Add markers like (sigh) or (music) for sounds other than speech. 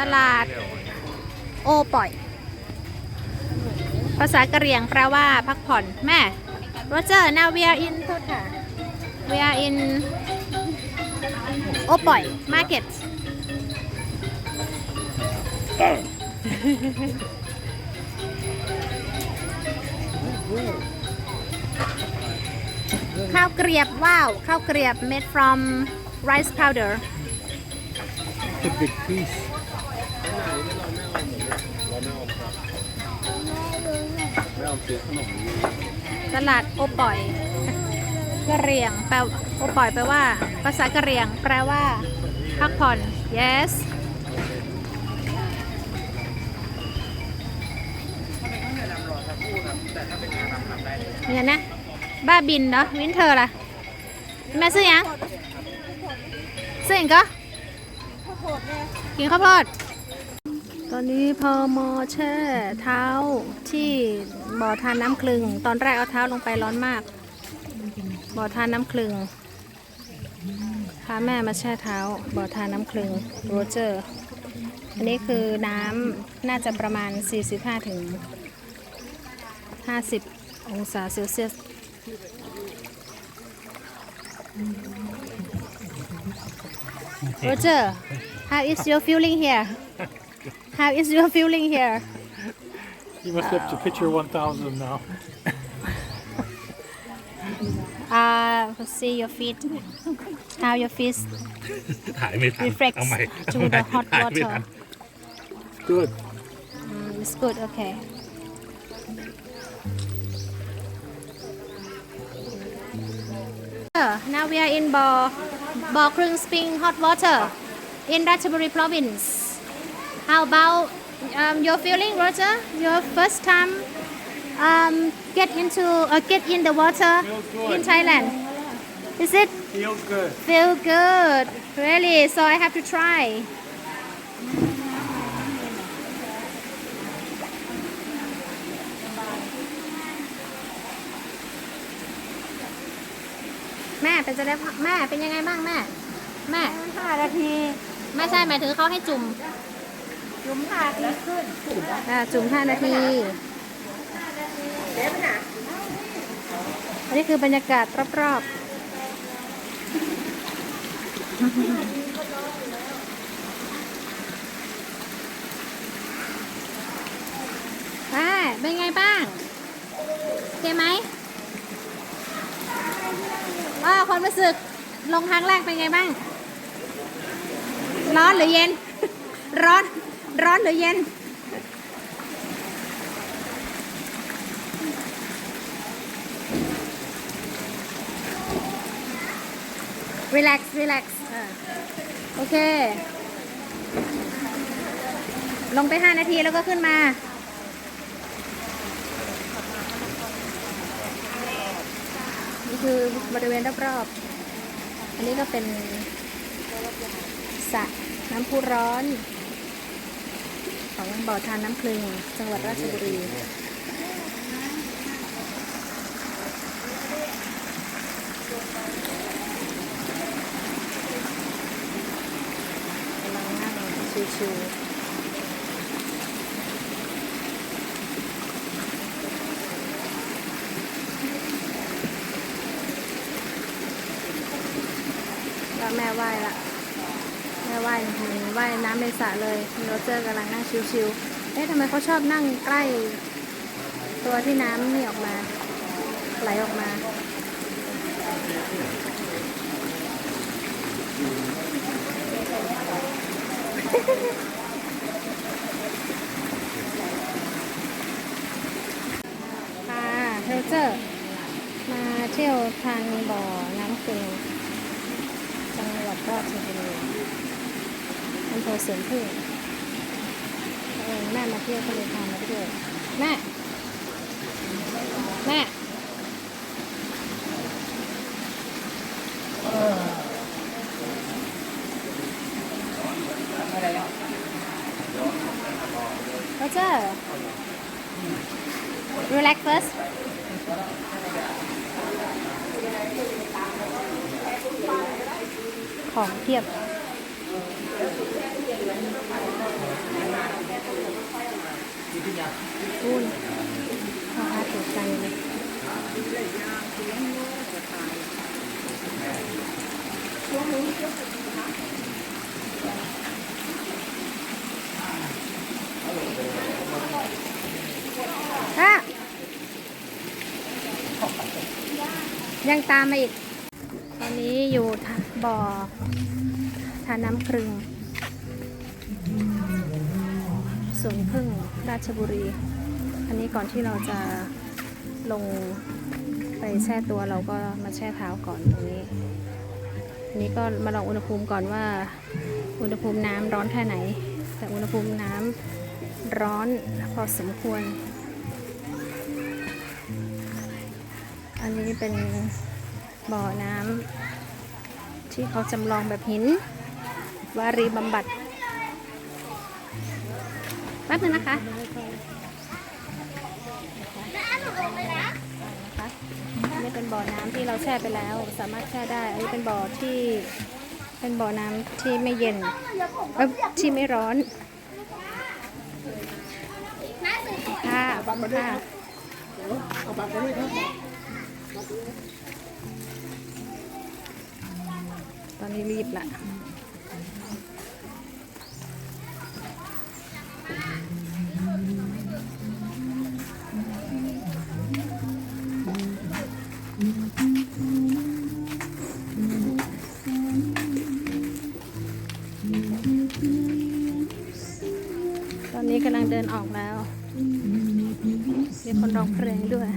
ตลาด โอปล่อย ภาษากะเหรี่ยงแปลว่าพักผ่อนแม่โรเจอร์ now we are in โทษค่ะ we are in โอปล่อย market ข้าวเกรียบว้าว ข้าวเกรียบ made from rice powder It's a big piece. ตลาดโอปล่อยกะเหรี่ยงแปลโอปล่อยแปลว่า ภาษากะเหรี่ยง แปลว่า พักผ่อน yes เนี่ยนะ บ้าบินเนาะวินเทอร์ล่ะแม่ซื้อยังซื้อยังก็กินข้าวโพดตอนนี้พอมอแช่เท้าที่ บ่อทานน้ำคลึง ตอนแรกเอาเท้าลงไปร้อนมาก บ่อทานน้ำคลึงพาแม่มาแช่เท้า บ่อทานน้ำคลึงโรเจอร์ อันนี้คือน้ำน่าจะประมาณ 45ถึง50 องศาเซลเซียส Roger, how is your feeling here? How is your feeling here? You must have to picture 1,000 now. (laughs) Uh, see your feet. How your feet ถ่ายไม่ทัน reflects เอาใหม่ to the hot ถ่ายไม่ water. ทัน Good. Mm, it's good. Okay. Uh, Now we are in Bo Bo Krung Spring hot water in Ratchaburi province. How about um, your feeling, Roger? Your first time um, get into uh, get in the water in Thailand. Is it Feels good. feel good? Really? So I have to try. แม่เป็นจะได้แม่เป็นยังไงบ้างแม่แม่ห้านาทีไม่ใช่หมายถึงเขาให้จุ่ม จุ่มห้านาทีขึ้นอ่าจุ่ม5นาทีเดี๋ยวมันหนาอันนี้คือบรรยากาศรอบๆอ่าเป็นไงบ้างโอเคไหมว่าความรู้สึกลงครั้งแรกเป็นไงบ้าง ร้อนหรือเย็น ร้อน ร้อนหรือเย็น relax relax อ่าโอเค ลงไป 5 นาทีแล้วก็ขึ้นมา นี่คือบริเวณรอบๆ อันนี้ก็เป็นสระน้ำพุร้อน ของบ่อทานน้ำคลึงจังหวัดราชบุรีกำลังนั่งชิวๆแล้วแม่ไหว้ละ แม่ว่ายว่ายน้ำในสระเลยโรเจอร์กำลังนั่งชิวๆเอ๊ะทำไมเขาชอบนั่งใกล้ ตัวที่น้ำนี่ออกมา ไหลออกมาค่ะโรเจอร์มาเที่ยวทานบ่อน้ำคึงจังหวัดราชบุรี อำเภอสวนพึ่งเออแม่มาเที่ยวก็เลยพามาเที่ยแม่ แม่โรเจอร์ relax first ของเทียบ อุ้ยพ่ค้ตกใจเลยฮะยังตามมาอีก ตอนนี้อยู่บ่อ น้ำครึงสวนพึ่งราชบุรี อันนี้ก่อนที่เราจะลงไปแช่ตัวเราก็มาแช่เท้าก่อนตรงนี้อันนี้ก็มาลองอุณหภูมิก่อนว่า อุณหภูมิน้ำร้อนแค่ไหน แต่อุณหภูมิน้ำร้อนพอสมควร อันนี้เป็นบ่อน้ำที่เขาจำลองแบบหิน วารีบำบัดแป๊บนึงนะคะนี่เป็นบ่อน้ำที่เราแช่ไปแล้ว สามารถแช่ได้ อันนี้เป็นบ่อที่เป็นบ่อน้ำที่ไม่เย็นเอ้ยที่ไม่ร้อนค่ะค่ะตอนนี้รีบละตอนนี้ กำลังเดินออกแล้ว มีคนร้องเพลงด้วย